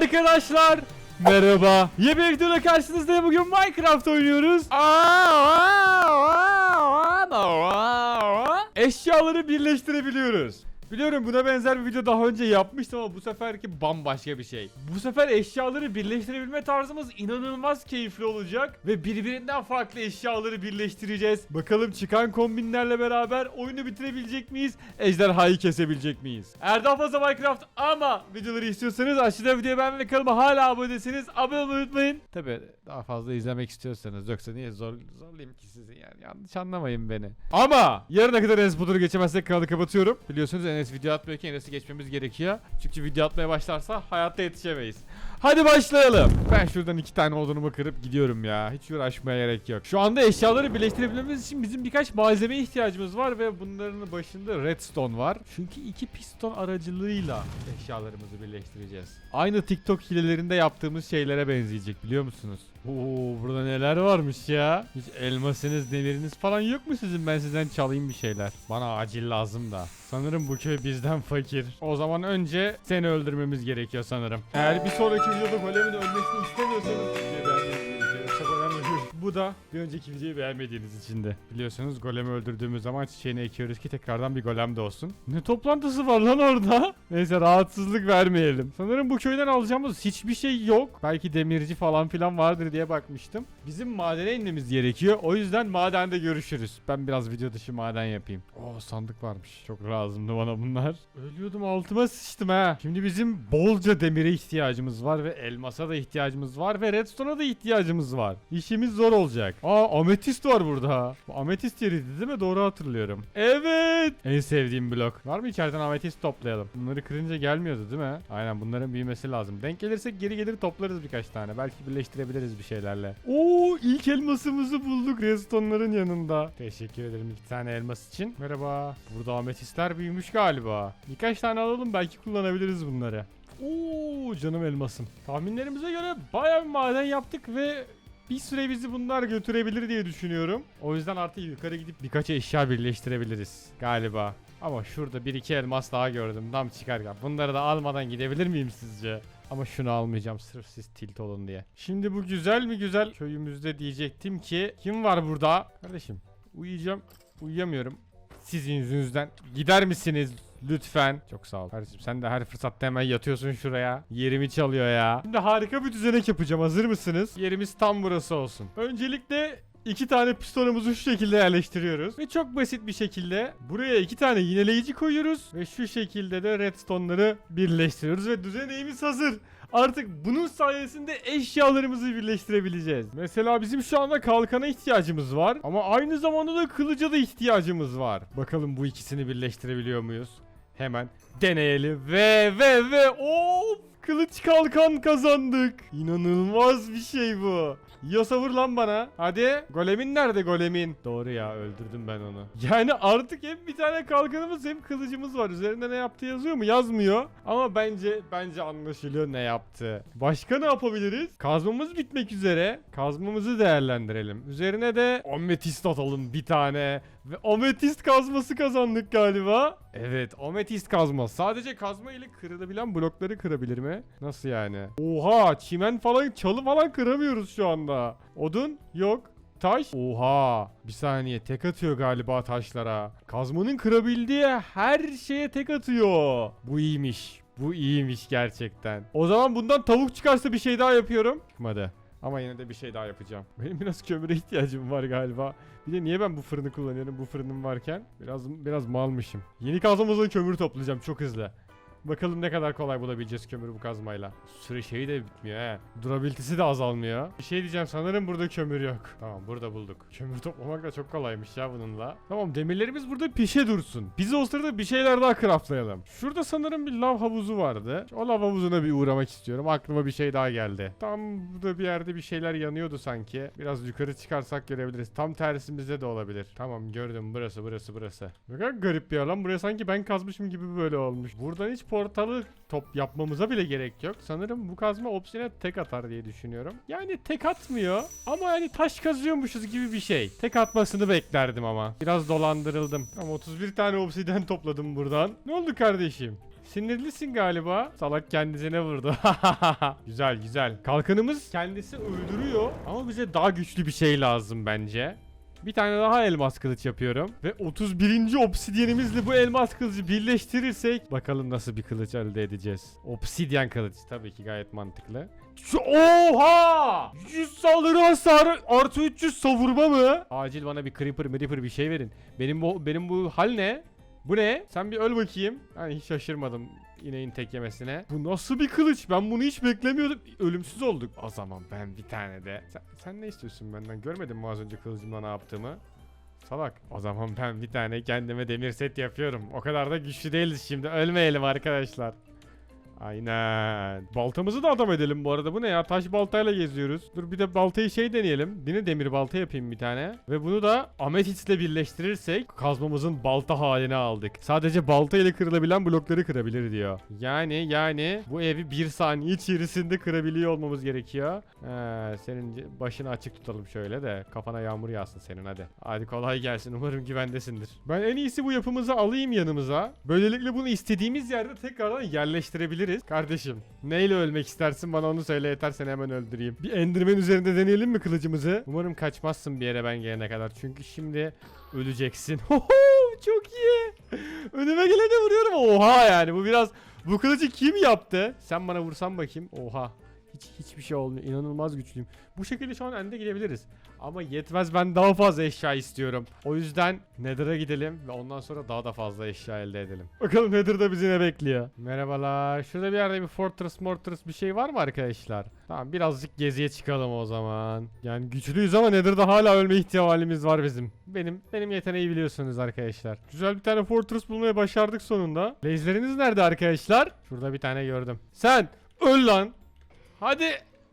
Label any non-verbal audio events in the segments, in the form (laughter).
Arkadaşlar merhaba. Yeni bir videoda karşınızdayım. Bugün Minecraft oynuyoruz. Eşyaları birleştirebiliyoruz. Biliyorum buna benzer bir video daha önce yapmıştım ama bu seferki bambaşka bir şey. Bu sefer eşyaları birleştirebilme tarzımız inanılmaz keyifli olacak ve birbirinden farklı eşyaları birleştireceğiz. Bakalım çıkan kombinlerle beraber oyunu bitirebilecek miyiz? Ejderhayı kesebilecek miyiz? Eğer daha fazla Minecraft ama videoları istiyorsanız aşağıda videoyu beğenmeyi kanalıma hala abone değilseniz abone olmayı unutmayın. Tabi daha fazla izlemek istiyorsanız yoksa niye zor, zorlayayım ki sizi yani yanlış anlamayın beni. Ama yarına kadar Enes Batur'u geçemezsek kanalı kapatıyorum. Biliyorsunuz Enes video atmıyorken Enes'i geçmemiz gerekiyor. Çünkü video atmaya başlarsa hayatta yetişemeyiz. Hadi başlayalım. Ben şuradan iki tane odunumu kırıp gidiyorum ya. Hiç uğraşmaya gerek yok. Şu anda eşyaları birleştirebilmemiz için bizim birkaç malzemeye ihtiyacımız var ve bunların başında redstone var. Çünkü iki piston aracılığıyla eşyalarımızı birleştireceğiz. Aynı TikTok hilelerinde yaptığımız şeylere benzeyecek biliyor musunuz? Oo burada neler varmış ya. Hiç elmasınız, demiriniz falan yok mu sizin? Ben sizden çalayım bir şeyler. Bana acil lazım da. Sanırım bu köy bizden fakir. O zaman önce seni öldürmemiz gerekiyor sanırım. Eğer bir sonraki videoda golemin ölmesini istemiyorsanız Bu da bir önceki videoyu beğenmediğiniz için de. Biliyorsunuz golemi öldürdüğümüz zaman çiçeğini ekiyoruz ki tekrardan bir golem de olsun. Ne toplantısı var lan orada? (laughs) Neyse rahatsızlık vermeyelim. Sanırım bu köyden alacağımız hiçbir şey yok. Belki demirci falan filan vardır diye bakmıştım. Bizim madene inmemiz gerekiyor. O yüzden madende görüşürüz. Ben biraz video dışı maden yapayım. Oo sandık varmış. Çok lazımdı bana bunlar. Ölüyordum altıma sıçtım ha. Şimdi bizim bolca demire ihtiyacımız var ve elmasa da ihtiyacımız var ve redstone'a da ihtiyacımız var. İşimiz zor olacak. Aa ametist var burada. Bu ametist yeriydi değil mi? Doğru hatırlıyorum. Evet. En sevdiğim blok. Var mı içeriden ametist toplayalım? Bunları kırınca gelmiyordu değil mi? Aynen bunların büyümesi lazım. Denk gelirsek geri gelir toplarız birkaç tane. Belki birleştirebiliriz bir şeylerle. Oo ilk elmasımızı bulduk redstone'ların yanında. Teşekkür ederim iki tane elmas için. Merhaba. Burada ametistler büyümüş galiba. Birkaç tane alalım belki kullanabiliriz bunları. Oo canım elmasım. Tahminlerimize göre bayağı bir maden yaptık ve bir süre bizi bunlar götürebilir diye düşünüyorum. O yüzden artık yukarı gidip birkaç eşya birleştirebiliriz galiba. Ama şurada bir iki elmas daha gördüm tam çıkarken. Bunları da almadan gidebilir miyim sizce? Ama şunu almayacağım sırf siz tilt olun diye. Şimdi bu güzel mi güzel köyümüzde diyecektim ki kim var burada? Kardeşim uyuyacağım. Uyuyamıyorum. Sizin yüzünüzden. Gider misiniz? Lütfen. Çok sağ ol. Kardeşim sen de her fırsatta hemen yatıyorsun şuraya. Yerimi çalıyor ya. Şimdi harika bir düzenek yapacağım. Hazır mısınız? Yerimiz tam burası olsun. Öncelikle iki tane pistonumuzu şu şekilde yerleştiriyoruz. Ve çok basit bir şekilde buraya iki tane yineleyici koyuyoruz. Ve şu şekilde de redstone'ları birleştiriyoruz. Ve düzeneğimiz hazır. Artık bunun sayesinde eşyalarımızı birleştirebileceğiz. Mesela bizim şu anda kalkana ihtiyacımız var. Ama aynı zamanda da kılıca da ihtiyacımız var. Bakalım bu ikisini birleştirebiliyor muyuz? Hemen deneyelim. Ve ve ve of! Kılıç kalkan kazandık. İnanılmaz bir şey bu. Yiyorsa vur lan bana. Hadi. Golemin nerede golemin? Doğru ya öldürdüm ben onu. Yani artık hem bir tane kalkanımız hem kılıcımız var. Üzerinde ne yaptı yazıyor mu? Yazmıyor. Ama bence bence anlaşılıyor ne yaptı. Başka ne yapabiliriz? Kazmamız bitmek üzere. Kazmamızı değerlendirelim. Üzerine de ametist atalım bir tane. Ve ametist kazması kazandık galiba. Evet ametist kazma. Sadece kazma ile kırılabilen blokları kırabilir mi? Nasıl yani? Oha çimen falan çalı falan kıramıyoruz şu anda. Odun yok. Taş. Oha. Bir saniye tek atıyor galiba taşlara. Kazmanın kırabildiği her şeye tek atıyor. Bu iyiymiş. Bu iyiymiş gerçekten. O zaman bundan tavuk çıkarsa bir şey daha yapıyorum. Çıkmadı. Ama yine de bir şey daha yapacağım. (laughs) Benim biraz kömüre ihtiyacım var galiba. Bir de niye ben bu fırını kullanıyorum bu fırınım varken? Biraz biraz malmışım. Yeni kazmamızdan kömür toplayacağım çok hızlı. Bakalım ne kadar kolay bulabileceğiz kömürü bu kazmayla. Süre şeyi de bitmiyor he. Durabilitesi de azalmıyor. Bir şey diyeceğim sanırım burada kömür yok. (laughs) Tamam burada bulduk. Kömür toplamak da çok kolaymış ya bununla. Tamam demirlerimiz burada pişe dursun. Biz o sırada bir şeyler daha craftlayalım. Şurada sanırım bir lav havuzu vardı. O lav havuzuna bir uğramak istiyorum. Aklıma bir şey daha geldi. Tam burada bir yerde bir şeyler yanıyordu sanki. Biraz yukarı çıkarsak görebiliriz. Tam tersimizde de olabilir. Tamam gördüm burası burası burası. Ne kadar garip bir yer lan. Buraya sanki ben kazmışım gibi böyle olmuş. Buradan hiç portalı top yapmamıza bile gerek yok. Sanırım bu kazma obsine tek atar diye düşünüyorum. Yani tek atmıyor ama yani taş kazıyormuşuz gibi bir şey. Tek atmasını beklerdim ama. Biraz dolandırıldım. Ama 31 tane obsiden topladım buradan. Ne oldu kardeşim? Sinirlisin galiba. Salak kendisine vurdu. (laughs) güzel güzel. Kalkanımız kendisi öldürüyor ama bize daha güçlü bir şey lazım bence. Bir tane daha elmas kılıç yapıyorum. Ve 31. obsidyenimizle bu elmas kılıcı birleştirirsek bakalım nasıl bir kılıç elde edeceğiz. Obsidyen kılıç tabii ki gayet mantıklı. Oha! 100 saldırı hasarı artı 300 savurma mı? Acil bana bir creeper creeper bir şey verin. Benim bu benim bu hal ne? Bu ne? Sen bir öl bakayım. Ben hiç şaşırmadım ineğin tek yemesine. Bu nasıl bir kılıç? Ben bunu hiç beklemiyordum. Ölümsüz olduk. O zaman ben bir tane de. Sen, sen ne istiyorsun benden? Görmedin mi az önce kılıcımla ne yaptığımı? Salak. O zaman ben bir tane kendime demir set yapıyorum. O kadar da güçlü değiliz şimdi. Ölmeyelim arkadaşlar. Aynen. Baltamızı da adam edelim bu arada. Bu ne ya? Taş baltayla geziyoruz. Dur bir de baltayı şey deneyelim. Yine demir balta yapayım bir tane. Ve bunu da ametistle birleştirirsek kazmamızın balta haline aldık. Sadece balta ile kırılabilen blokları kırabilir diyor. Yani yani bu evi bir saniye içerisinde kırabiliyor olmamız gerekiyor. He, senin başını açık tutalım şöyle de kafana yağmur yağsın senin hadi. Hadi kolay gelsin. Umarım güvendesindir. Ben en iyisi bu yapımızı alayım yanımıza. Böylelikle bunu istediğimiz yerde tekrardan yerleştirebiliriz. Kardeşim neyle ölmek istersin bana onu söyle yeter seni hemen öldüreyim. Bir endirmen üzerinde deneyelim mi kılıcımızı? Umarım kaçmazsın bir yere ben gelene kadar. Çünkü şimdi öleceksin. (laughs) Hoho, Çok iyi. Önüme gelene vuruyorum. Oha yani bu biraz... Bu kılıcı kim yaptı? Sen bana vursan bakayım. Oha. Hiç hiçbir şey olmuyor. İnanılmaz güçlüyüm. Bu şekilde şu an ende gidebiliriz. Ama yetmez ben daha fazla eşya istiyorum. O yüzden Nether'a gidelim ve ondan sonra daha da fazla eşya elde edelim. Bakalım Nether'da bizi ne bekliyor. Merhabalar. Şurada bir yerde bir Fortress Mortress bir şey var mı arkadaşlar? Tamam birazcık geziye çıkalım o zaman. Yani güçlüyüz ama Nether'da hala ölme ihtimalimiz var bizim. Benim benim yeteneği biliyorsunuz arkadaşlar. Güzel bir tane Fortress bulmaya başardık sonunda. Laser'iniz nerede arkadaşlar? Şurada bir tane gördüm. Sen öl lan. Hadi.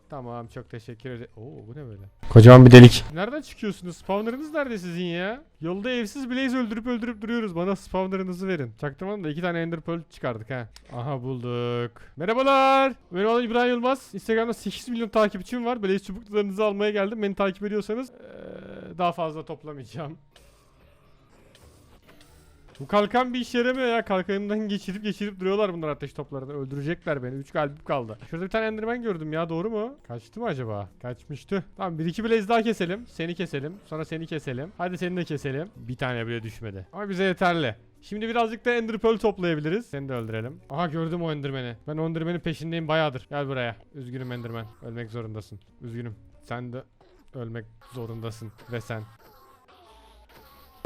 Tamam çok teşekkür ederim. Oo bu ne böyle? Kocaman bir delik. Nereden çıkıyorsunuz? Spawner'ınız nerede sizin ya? Yolda evsiz Blaze öldürüp öldürüp duruyoruz. Bana spawner'ınızı verin. Çaktırmadım da iki tane Ender Pearl çıkardık ha. Aha bulduk. Merhabalar. Benim adım İbrahim Yılmaz. Instagram'da 8 milyon takipçim var. Blaze çubuklarınızı almaya geldim. Beni takip ediyorsanız eee, daha fazla toplamayacağım. Bu kalkan bir işe yaramıyor ya. Kalkanımdan (laughs) geçirip geçirip duruyorlar bunlar ateş toplarını. Öldürecekler beni. 3 kalbim kaldı. Şurada bir tane enderman gördüm ya. Doğru mu? Kaçtı mı acaba? Kaçmıştı. Tamam bir iki blaze daha keselim. Seni keselim. Sonra seni keselim. Hadi seni de keselim. Bir tane bile düşmedi. Ama bize yeterli. Şimdi birazcık da ender pearl toplayabiliriz. Seni de öldürelim. Aha gördüm o enderman'i. Ben o enderman'in peşindeyim bayağıdır. Gel buraya. Üzgünüm enderman. Ölmek zorundasın. Üzgünüm. Sen de ölmek zorundasın. Ve sen.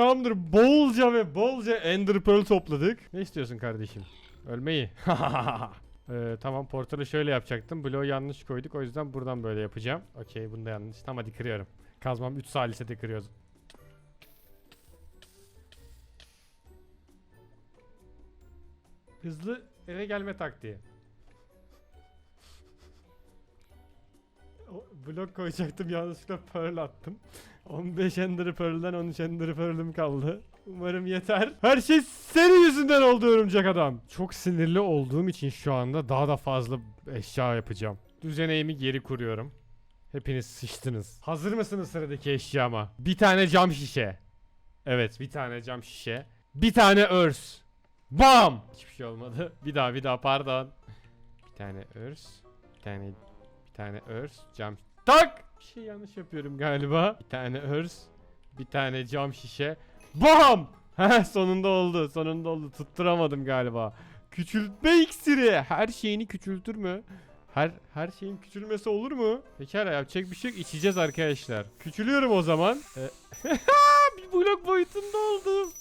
Tamamdır bolca ve bolca Ender Pearl topladık. Ne istiyorsun kardeşim? Ölmeyi. (laughs) Ee, tamam portalı şöyle yapacaktım. Bloğu yanlış koyduk o yüzden buradan böyle yapacağım. Okey bunu da yanlış. Tamam hadi kırıyorum. Kazmam 3 salisede kırıyoruz. Hızlı eve gelme taktiği. Blok koyacaktım yanlışlıkla pearl attım. 15 Ender Pearl'den 13 Ender Pearl'üm kaldı. Umarım yeter. Her şey senin yüzünden oldu örümcek adam. Çok sinirli olduğum için şu anda daha da fazla eşya yapacağım. Düzeneğimi geri kuruyorum. Hepiniz sıçtınız. Hazır mısınız sıradaki eşyama? Bir tane cam şişe. Evet bir tane cam şişe. Bir tane örs. Bam! Hiçbir şey olmadı. Bir daha bir daha pardon. Bir tane örs. Bir tane bir tane örs. Cam Tak! Bir şey yanlış yapıyorum galiba. Bir tane örs. Bir tane cam şişe. Bam! (laughs) Sonunda oldu. Sonunda oldu. Tutturamadım galiba. Küçültme iksiri. Her şeyini küçültür mü? Her her şeyin küçülmesi olur mu? Pekala yapacak bir şey yok. İçeceğiz arkadaşlar. Küçülüyorum o zaman. Ee, (laughs) bir blok boyutunda oldum.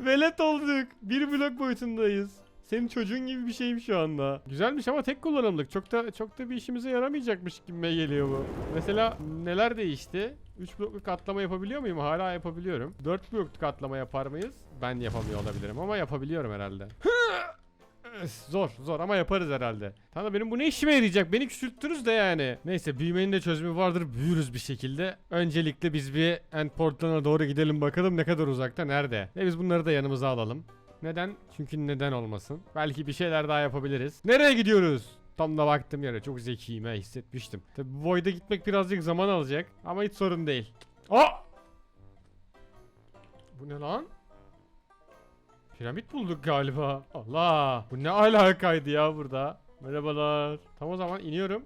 Velet olduk. Bir blok boyutundayız. Senin çocuğun gibi bir şeyim şu anda. Güzelmiş ama tek kullanımlık. Çok da çok da bir işimize yaramayacakmış gibime geliyor bu. Mesela neler değişti? 3 blokluk atlama yapabiliyor muyum? Hala yapabiliyorum. 4 blokluk atlama yapar mıyız? Ben yapamıyor olabilirim ama yapabiliyorum herhalde. zor zor ama yaparız herhalde. Tamam benim bu ne işime yarayacak? Beni küçülttünüz de yani. Neyse büyümenin de çözümü vardır. Büyürüz bir şekilde. Öncelikle biz bir end portalına doğru gidelim bakalım ne kadar uzakta nerede. Ve biz bunları da yanımıza alalım. Neden? Çünkü neden olmasın. Belki bir şeyler daha yapabiliriz. Nereye gidiyoruz? Tam da baktım yere çok zekiyim ha hissetmiştim. Tabi bu void'a gitmek birazcık zaman alacak ama hiç sorun değil. Aa! Bu ne lan? Piramit bulduk galiba. Allah. Bu ne alakaydı ya burada. Merhabalar. Tam o zaman iniyorum.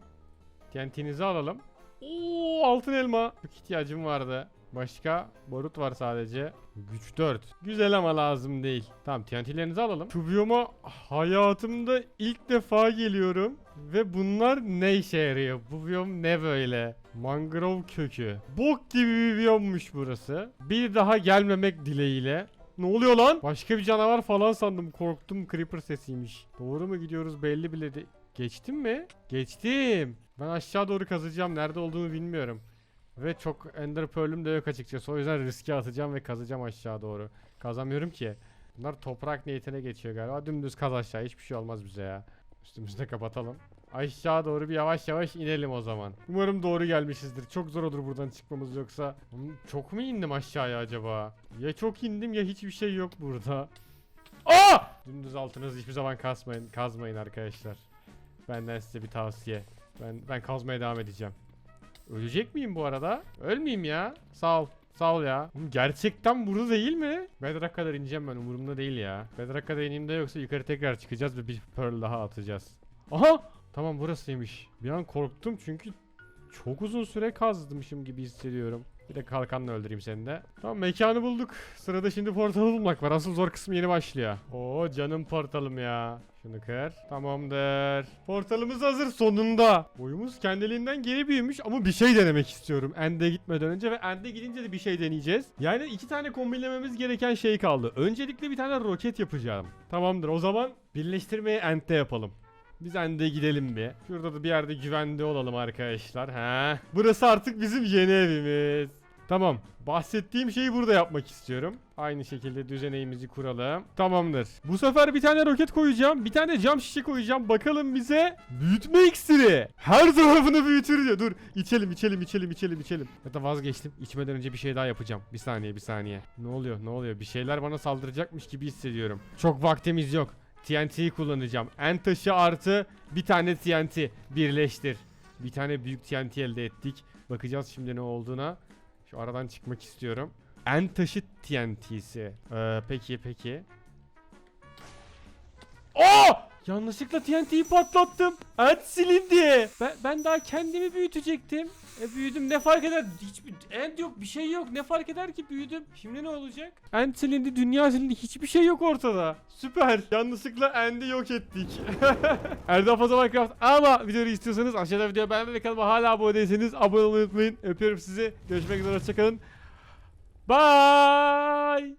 TNT'nizi alalım. Oo altın elma. Çok ihtiyacım vardı. Başka barut var sadece. Güç 4. Güzel ama lazım değil. Tamam TNT'lerinizi alalım. Şu biyoma hayatımda ilk defa geliyorum. Ve bunlar ne işe yarıyor? Bu biyom ne böyle? Mangrove kökü. Bok gibi bir biyommuş burası. Bir daha gelmemek dileğiyle. Ne oluyor lan? Başka bir canavar falan sandım. Korktum. Creeper sesiymiş. Doğru mu gidiyoruz belli bile de... Geçtim mi? Geçtim. Ben aşağı doğru kazacağım. Nerede olduğunu bilmiyorum. Ve çok Ender Pearl'üm de yok açıkçası. O yüzden riske atacağım ve kazacağım aşağı doğru. Kazamıyorum ki. Bunlar toprak niyetine geçiyor galiba. Dümdüz kaz aşağı. Hiçbir şey olmaz bize ya. Üstümüzü de kapatalım. Aşağı doğru bir yavaş yavaş inelim o zaman. Umarım doğru gelmişizdir. Çok zor olur buradan çıkmamız yoksa. Hmm, Çok mu indim aşağıya acaba? Ya çok indim ya hiçbir şey yok burada. Aa! Dümdüz altınızı hiçbir zaman kasmayın, kazmayın arkadaşlar. Benden size bir tavsiye. Ben ben kazmaya devam edeceğim. Ölecek miyim bu arada? Ölmeyeyim ya. Sağ ol. Sağ ol ya. Oğlum Gerçekten burada değil mi? Bedrock kadar ineceğim ben umurumda değil ya. Bedrock kadar ineyim de yoksa yukarı tekrar çıkacağız ve bir pearl daha atacağız. Aha! Tamam burasıymış. Bir an korktum çünkü çok uzun süre kazmışım gibi hissediyorum. Bir de kalkanla öldüreyim seni de. Tamam mekanı bulduk. Sırada şimdi portalı bulmak var. Asıl zor kısmı yeni başlıyor. Oo canım portalım ya. Şunu kır. Tamamdır. Portalımız hazır sonunda. Boyumuz kendiliğinden geri büyümüş ama bir şey denemek istiyorum. End'e gitmeden önce ve End'e gidince de bir şey deneyeceğiz. Yani iki tane kombinlememiz gereken şey kaldı. Öncelikle bir tane roket yapacağım. Tamamdır o zaman birleştirmeyi End'de yapalım. Biz End'e gidelim bir. Şurada da bir yerde güvende olalım arkadaşlar. Ha. Burası artık bizim yeni evimiz. Tamam. Bahsettiğim şeyi burada yapmak istiyorum. Aynı şekilde düzeneğimizi kuralım. Tamamdır. Bu sefer bir tane roket koyacağım. Bir tane cam şişe koyacağım. Bakalım bize büyütme iksiri. Her tarafını büyütür diyor. Dur. içelim içelim içelim içelim içelim. Ya da vazgeçtim. İçmeden önce bir şey daha yapacağım. Bir saniye bir saniye. Ne oluyor ne oluyor? Bir şeyler bana saldıracakmış gibi hissediyorum. Çok vaktimiz yok. TNT'yi kullanacağım. En taşı artı bir tane TNT birleştir. Bir tane büyük TNT elde ettik. Bakacağız şimdi ne olduğuna. Şu aradan çıkmak istiyorum. En taşı TNT'si. Ee, peki peki. Aa! Yanlışlıkla TNT'yi patlattım. End silindi. Ben, ben daha kendimi büyütecektim. E büyüdüm ne fark eder? Hiçbir end yok bir şey yok. Ne fark eder ki büyüdüm? Şimdi ne olacak? End silindi dünya silindi hiçbir şey yok ortada. Süper. Yanlışlıkla end'i yok ettik. (laughs) Erdal Fazla Minecraft ama videoyu istiyorsanız aşağıda video beğenmeyi ve kanalıma hala abone değilseniz abone olmayı unutmayın. Öpüyorum sizi. Görüşmek üzere hoşçakalın. Bye.